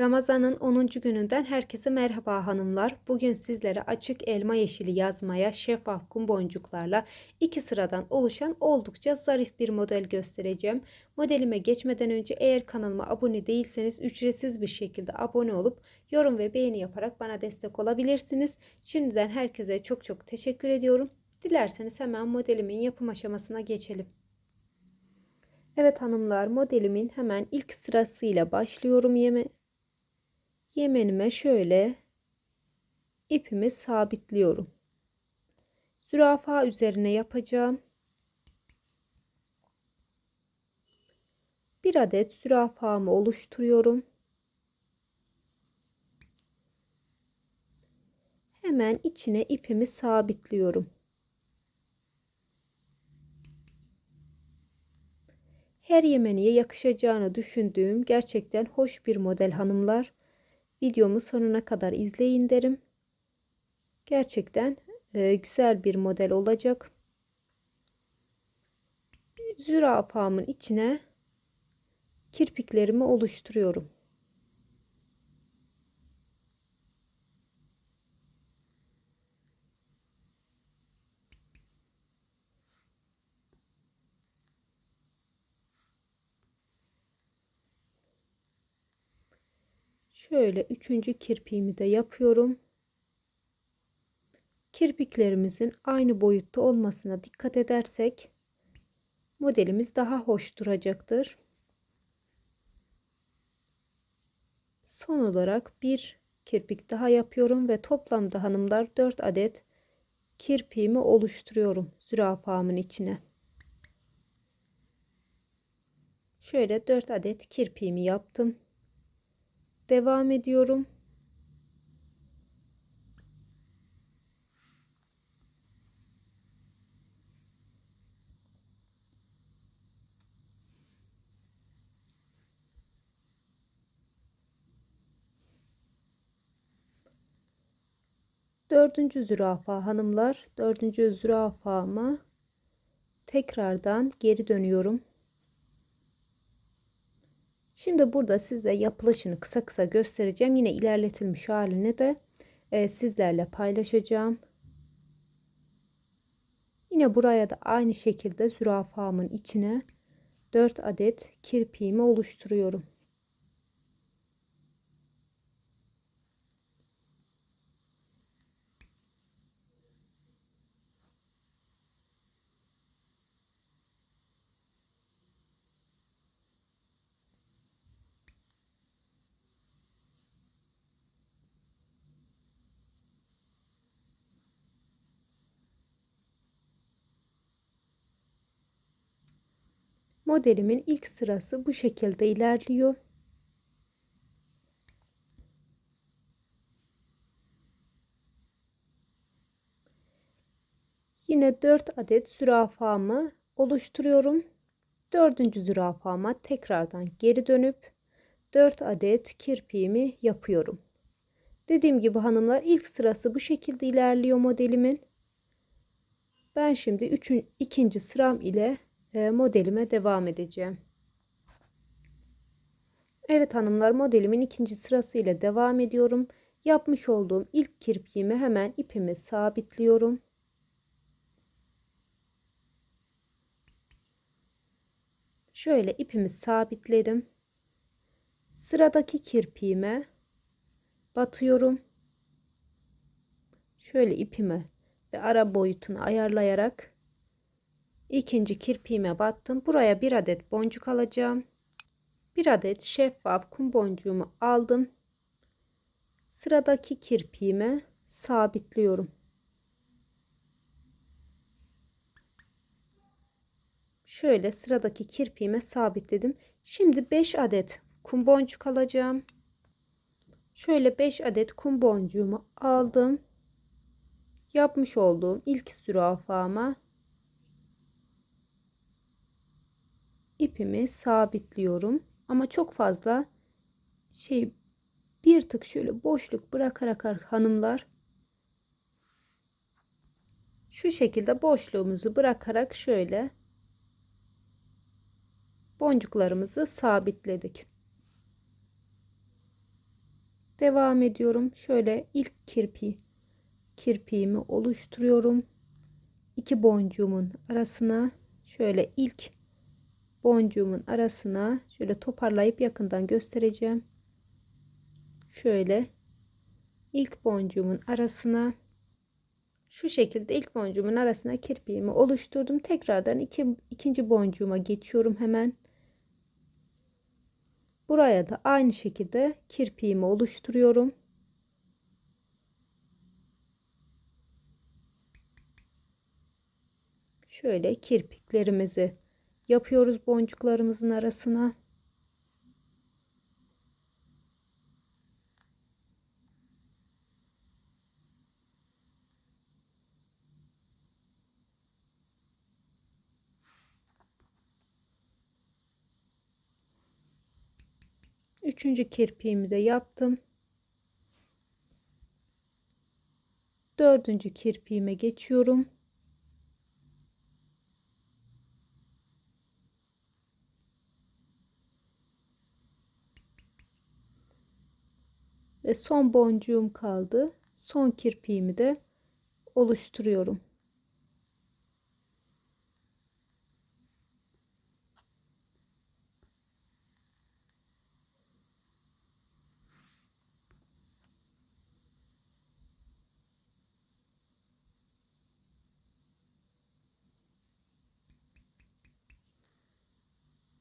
Ramazan'ın 10. gününden herkese merhaba hanımlar. Bugün sizlere açık elma yeşili yazmaya şeffaf kum boncuklarla iki sıradan oluşan oldukça zarif bir model göstereceğim. Modelime geçmeden önce eğer kanalıma abone değilseniz ücretsiz bir şekilde abone olup yorum ve beğeni yaparak bana destek olabilirsiniz. Şimdiden herkese çok çok teşekkür ediyorum. Dilerseniz hemen modelimin yapım aşamasına geçelim. Evet hanımlar modelimin hemen ilk sırasıyla başlıyorum yeme yemenime şöyle ipimi sabitliyorum. Zürafa üzerine yapacağım. Bir adet zürafamı oluşturuyorum. Hemen içine ipimi sabitliyorum. Her yemeniye yakışacağını düşündüğüm gerçekten hoş bir model hanımlar. Videomu sonuna kadar izleyin derim. Gerçekten e, güzel bir model olacak. Zürafamın içine kirpiklerimi oluşturuyorum. Şöyle üçüncü kirpiğimi de yapıyorum. Kirpiklerimizin aynı boyutta olmasına dikkat edersek modelimiz daha hoş duracaktır. Son olarak bir kirpik daha yapıyorum ve toplamda hanımlar 4 adet kirpiğimi oluşturuyorum zürafamın içine. Şöyle 4 adet kirpiğimi yaptım devam ediyorum. Dördüncü zürafa hanımlar. Dördüncü zürafama tekrardan geri dönüyorum. Şimdi burada size yapılışını kısa kısa göstereceğim. Yine ilerletilmiş halini de e, sizlerle paylaşacağım. Yine buraya da aynı şekilde zürafamın içine 4 adet kirpiğimi oluşturuyorum. Modelimin ilk sırası bu şekilde ilerliyor. Yine 4 adet zürafamı oluşturuyorum. Dördüncü zürafama tekrardan geri dönüp 4 adet kirpiğimi yapıyorum. Dediğim gibi hanımlar ilk sırası bu şekilde ilerliyor modelimin. Ben şimdi üçün, ikinci sıram ile modelime devam edeceğim. Evet hanımlar modelimin ikinci sırası ile devam ediyorum. Yapmış olduğum ilk kirpiğimi hemen ipimi sabitliyorum. Şöyle ipimi sabitledim. Sıradaki kirpiğime batıyorum. Şöyle ipimi ve ara boyutunu ayarlayarak ikinci kirpiğime battım. Buraya bir adet boncuk alacağım. Bir adet şeffaf kum boncuğumu aldım. Sıradaki kirpiğime sabitliyorum. Şöyle sıradaki kirpiğime sabitledim. Şimdi 5 adet kum boncuk alacağım. Şöyle 5 adet kum boncuğumu aldım. Yapmış olduğum ilk zürafama ipimi sabitliyorum. Ama çok fazla şey bir tık şöyle boşluk bırakarak hanımlar şu şekilde boşluğumuzu bırakarak şöyle boncuklarımızı sabitledik. devam ediyorum. Şöyle ilk kirpi kirpiğimi oluşturuyorum. İki boncuğumun arasına şöyle ilk boncuğumun arasına şöyle toparlayıp yakından göstereceğim. Şöyle ilk boncuğumun arasına şu şekilde ilk boncuğumun arasına kirpiğimi oluşturdum. Tekrardan iki, ikinci boncuğuma geçiyorum hemen. Buraya da aynı şekilde kirpiğimi oluşturuyorum. Şöyle kirpiklerimizi yapıyoruz boncuklarımızın arasına. Üçüncü kirpiğimi de yaptım. Dördüncü kirpiğime geçiyorum. Ve son boncuğum kaldı. Son kirpiğimi de oluşturuyorum.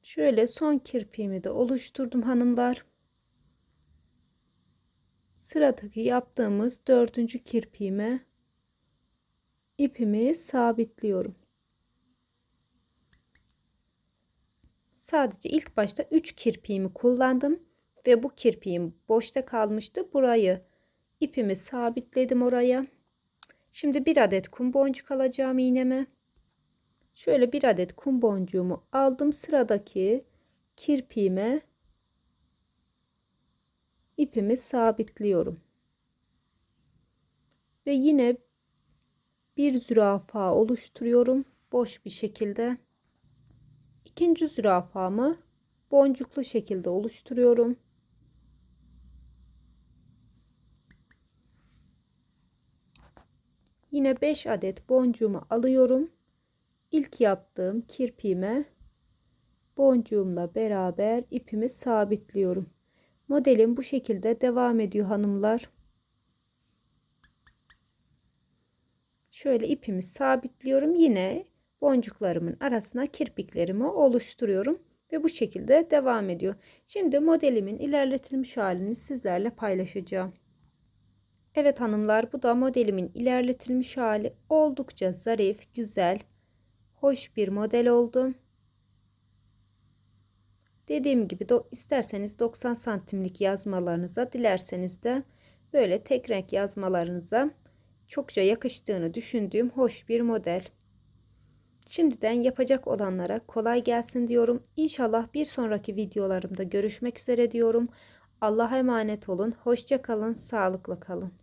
Şöyle son kirpiğimi de oluşturdum hanımlar. Sıradaki yaptığımız dördüncü kirpiğime ipimi sabitliyorum. Sadece ilk başta 3 kirpiğimi kullandım ve bu kirpiğim boşta kalmıştı. Burayı ipimi sabitledim oraya. Şimdi bir adet kum boncuk alacağım iğneme. Şöyle bir adet kum boncuğumu aldım. Sıradaki kirpiğime ipimi sabitliyorum. Ve yine bir zürafa oluşturuyorum boş bir şekilde. İkinci zürafamı boncuklu şekilde oluşturuyorum. Yine 5 adet boncuğumu alıyorum. İlk yaptığım kirpiğime boncuğumla beraber ipimi sabitliyorum. Modelim bu şekilde devam ediyor hanımlar. Şöyle ipimi sabitliyorum. Yine boncuklarımın arasına kirpiklerimi oluşturuyorum. Ve bu şekilde devam ediyor. Şimdi modelimin ilerletilmiş halini sizlerle paylaşacağım. Evet hanımlar bu da modelimin ilerletilmiş hali. Oldukça zarif, güzel, hoş bir model oldu. Dediğim gibi do isterseniz 90 santimlik yazmalarınıza dilerseniz de böyle tek renk yazmalarınıza çokça yakıştığını düşündüğüm hoş bir model. Şimdiden yapacak olanlara kolay gelsin diyorum. İnşallah bir sonraki videolarımda görüşmek üzere diyorum. Allah'a emanet olun. Hoşça kalın, sağlıkla kalın.